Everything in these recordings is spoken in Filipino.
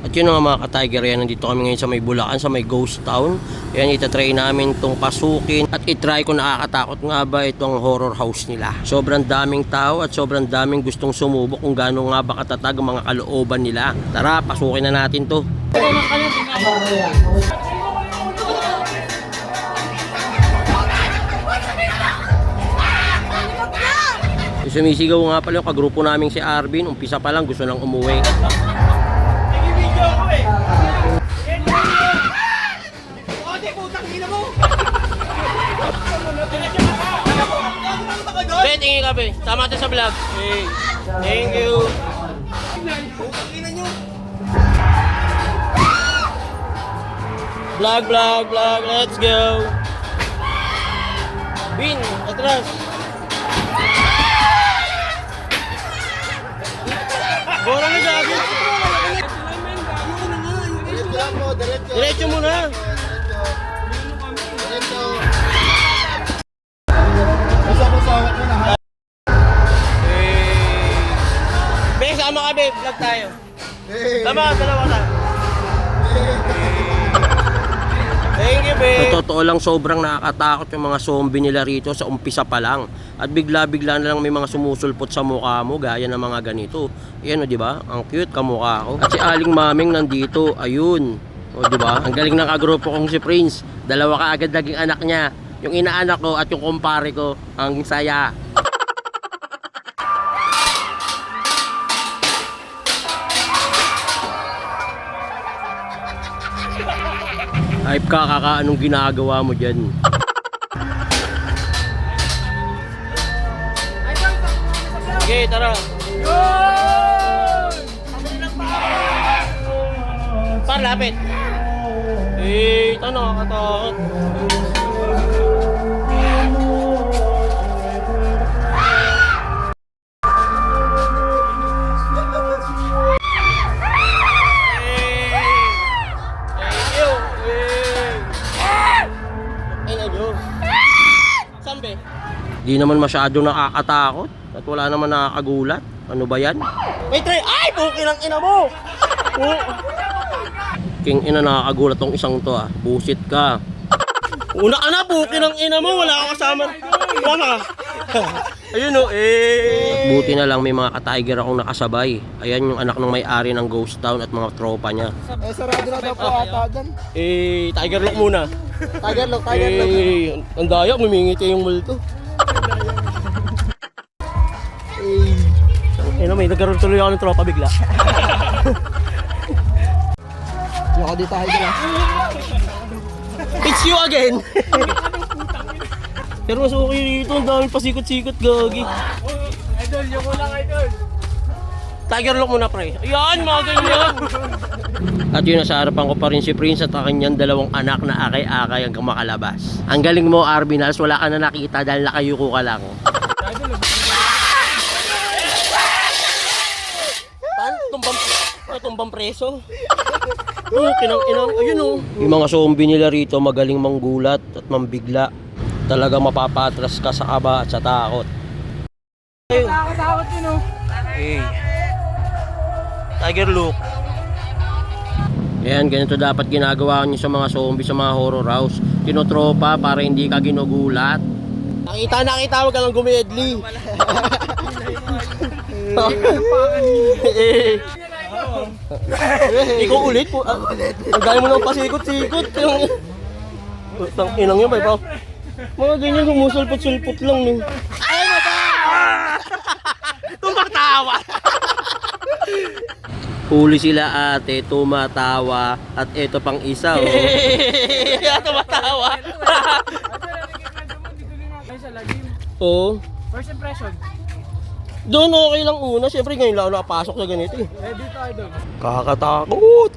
At yun nga mga ka-tiger yan, nandito kami ngayon sa may Bulacan, sa may ghost town. Yan, itatry namin itong pasukin at itry kung nakakatakot nga ba itong horror house nila. Sobrang daming tao at sobrang daming gustong sumubok kung gaano nga ba katatag ang mga kalooban nila. Tara, pasukin na natin to. Sumisigaw nga pala yung kagrupo naming si Arvin. Umpisa pa lang, gusto nang umuwi. Be. Tama tayo sa vlog. Hey. Thank you. Vlog, vlog, vlog. Let's go. Bin, atras. Bora na gabi. Diretso muna. Be, totoo lang, sobrang nakakatakot yung mga zombie nila rito sa umpisa pa lang. At bigla-bigla na lang may mga sumusulpot sa mukha mo, gaya ng mga ganito. Yan o, di ba? Ang cute kamukha ko. At si Aling Maming nandito, ayun. O, di ba? Ang galing ng kagrupo kong si Prince. Dalawa ka agad naging anak niya. Yung inaanak ko at yung kumpare ko, ang saya. Hype ka kaka anong ginagawa mo dyan? Sige, tara. Par, lapit. Eh, ito nakakatakot. Di naman masyado nakakatakot at wala naman nakakagulat. Ano ba yan? Wait, try! Ay! Bukin ang ina mo! Oh. King ina nakakagulat tong isang to ah. Busit ka. Una ka na, bukin ang ina mo. Wala ka kasama. Wala ka. Ayun o, eh. Buti na lang may mga ka-tiger akong nakasabay. Ayan yung anak ng may-ari ng ghost town at mga tropa niya. Eh, sarado na daw po ata dyan. Eh, tiger lock muna. Tiger lock, tiger lock. Eh, ang daya, mimingiti yung multo. May nagkaroon tuloy ako ng tropa bigla. Yung ako di tiger ah. It's you again! Pero mas okay dito, ang dami pasikot-sikot, gagi. Idol, yung ulang idol. Tiger lock muna, pre. Ayan, mga ganyan. At yun, nasa harapan ko pa rin si Prince at ang kanyang dalawang anak na akay-akay hanggang makalabas. Ang galing mo, Arbinals, wala ka na nakita dahil nakayuko ka lang. Tumbang preso. Oh, kinang inang, ayun oh. Yung mga zombie nila rito magaling manggulat at mambigla. Talaga mapapatras ka sa kaba at sa takot. Nakakatakot yun oh. Hey. Tiger look. Ayan, ganito dapat ginagawa niyo sa mga zombie sa mga horror house. Tinotropa para hindi ka ginugulat. Nakita, nakita, wag ka lang gumedli. eh. Ikaw ulit po. Ah, Ang dami mo nang pasikot-sikot. Yung... Tang inang yun, pa. Mga ganyan, sumusulpot-sulpot lang. No. Ay, mata! Tumatawa! Huli sila ate, tumatawa, at ito pang isa, oh. tumatawa. Oo. First impression. Doon okay lang una. Siyempre ngayon lang ako nakapasok sa ganito eh. Eh, dito idol. Kakatakot.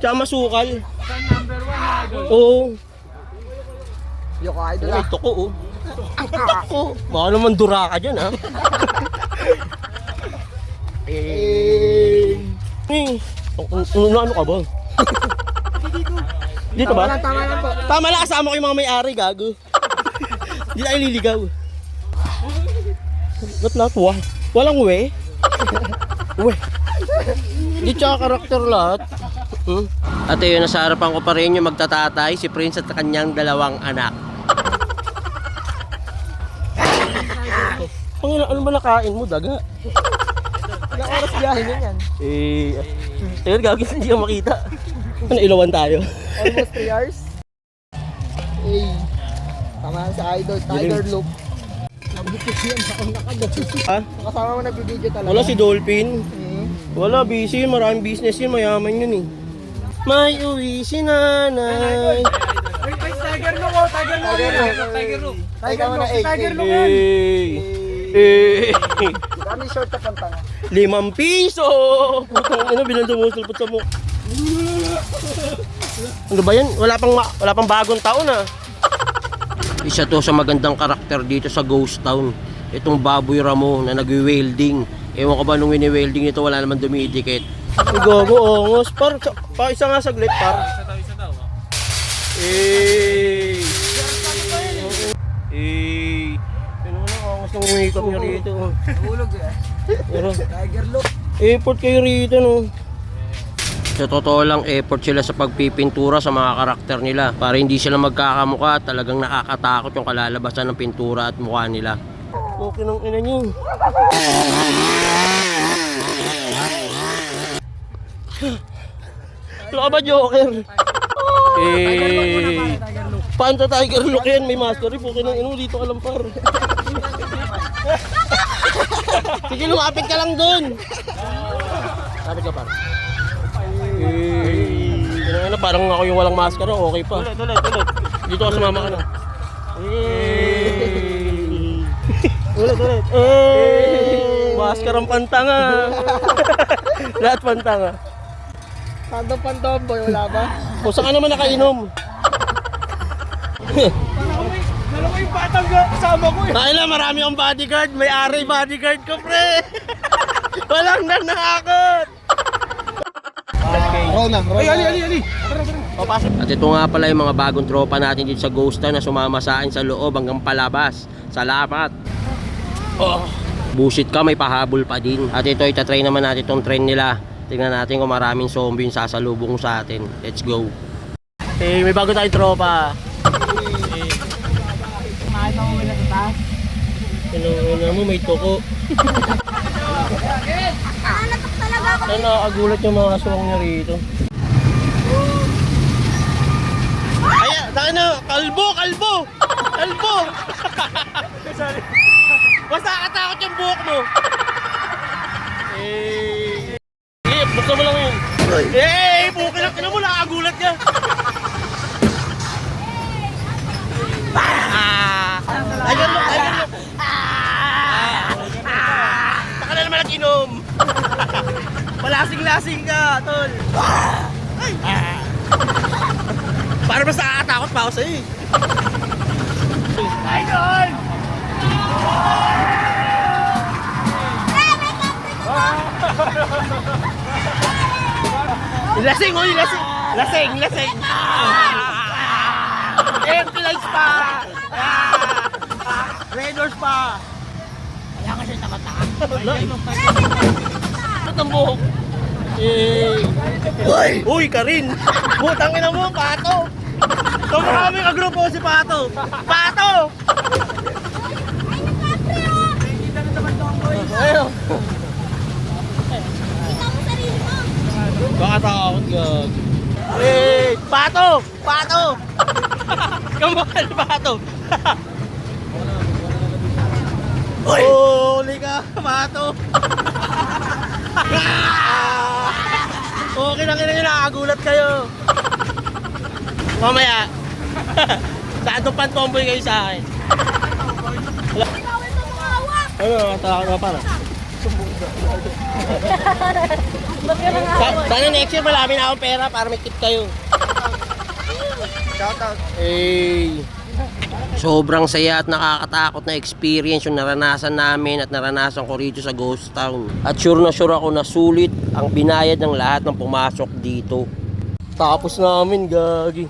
Tsaka masukal. saan number one idol? Oo. Yung idol Ay, toko oh. Toko. Baka naman dura ka dyan ha. eh. Eh. Ano, ano ka ba? Dito ba? Tama lang, tama lang po. Tama lang, kasama ko yung mga may-ari, gago. Hindi tayo liligaw. Ba't natuwa? Walang we? we. Di tsaka karakter lahat. Hmm? At yun, nasa harapan ko pa rin yung magtatatay, si Prince at kanyang dalawang anak. Panginoon, ano ba nakain mo? Daga? Ilang oras biyahe niya yan? Eh, ayun, gagawin hindi ka makita. Ano, ilawan tayo. Almost 3 hours. Hey. Tama sa idol. Tiger look. Nabutis yan sa kong nakagat. Ha? Kasama mo nagbibideo talaga. Wala si Dolphin. Hmm. Wala, busy. Maraming business yun. Mayaman yun eh. May uwi si nanay. Tiger look oh. Tiger look. Tiger look. Tiger look. Tiger look. Hey! Eh! Kami short na pantanga. Limang piso! Putang ina, binanda mo sulpot sa mo. Ano ba yan? Wala pang, wala pang bagong taon ah. Isa to sa magandang karakter dito sa Ghost Town. Itong baboy ramo na nag-welding. Ewan ko ba nung wini-welding nito wala naman dumidikit. Ay gogo, ongos. Par, pa isa nga saglit par. Eh. Eh. Ano na, ongos ng umikap niya rito. Hulog eh. Tiger look. Effort kayo rito, no? Sa totoo lang, effort sila sa pagpipintura sa mga karakter nila. Para hindi sila magkakamuka, talagang nakakatakot yung kalalabasan ng pintura at mukha nila. Okay ng ina niyo. Ka ba, Joker? Eh, paano Tiger Look yan? May mastery. Okay ng ino, dito ka lang par. Sige, lumapit ka lang dun. Lapit ka par. Eh, ano, parang ako yung walang maskara, okay pa. Tuloy, tuloy, tuloy. Dito ka sumama ka na. Eh. Ulit, ulit. Eh. Maskarang pantanga. Lahat pantanga. Sando pantomboy, wala ba? O saan ka naman nakainom? Dalawa yung batang kasama ko eh. Kaya marami akong bodyguard. May ari bodyguard ko, pre. Walang nanakot. Roll na, roll Ay, ali, ali, ali. At ito nga pala yung mga bagong tropa natin dito sa Ghost Town na sumama sa akin sa loob hanggang palabas. Salamat. Oh. Busit ka, may pahabol pa din. At ito, itatry naman natin itong trend nila. Tingnan natin kung maraming zombie yung sasalubong sa atin. Let's go. Hey, may bago tayong tropa. Kumain ako muna sa taas. Ano, ano mo, may tuko. Ano, nakagulat yung mga aswang niya rito. Ay, tayo na, kalbo, kalbo! Kalbo! Basta katakot yung buhok mo. Malasing-lasing ka, tol. Ay! Ah! Para mas nakakatakot pa ako sa'yo eh. Idol! Lasing, uy, lasing! Lasing, lasing! Empty lights pa! Doors pa! Wala ka siya nakataan. Ba't ang buhok? Eh. Uy! Uy, Karin! Butang ina mo, Pato! Kamukha kami kagrupo si Pato! Pato! Ayun. Baka takot gag. Eh, Pato! Pato! Kamukha ni Pato! Uy! Huli ka, Pato! okay kina nyo, nakagulat kayo. Mamaya. Saan itong pantomboy kayo sa akin? Ano, takot ka para? Sa, sana next year malami na akong pera para may tip kayo. Shout out. Eh, sobrang saya at nakakatakot na experience yung naranasan namin at naranasan ko rito sa Ghost Town. At sure na sure ako na sulit ang binayad ng lahat ng pumasok dito. Tapos namin, gagi.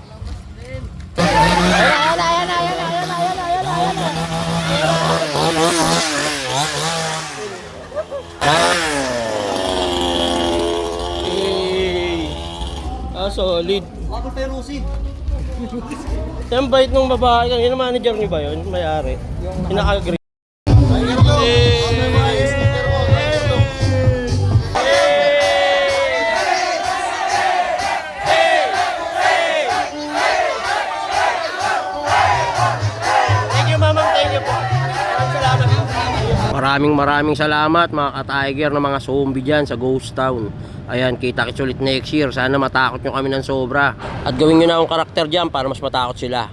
Ah, solid. Ako tayo Rusi. Yung bait nung babae, yung manager niyo ba yun? May-ari. Po. Maraming. Maraming salamat mga ka-tiger na mga zombie dyan sa Ghost Town. Ayan, kita kits ulit next year. Sana matakot nyo kami ng sobra. At gawin nyo na akong karakter dyan para mas matakot sila.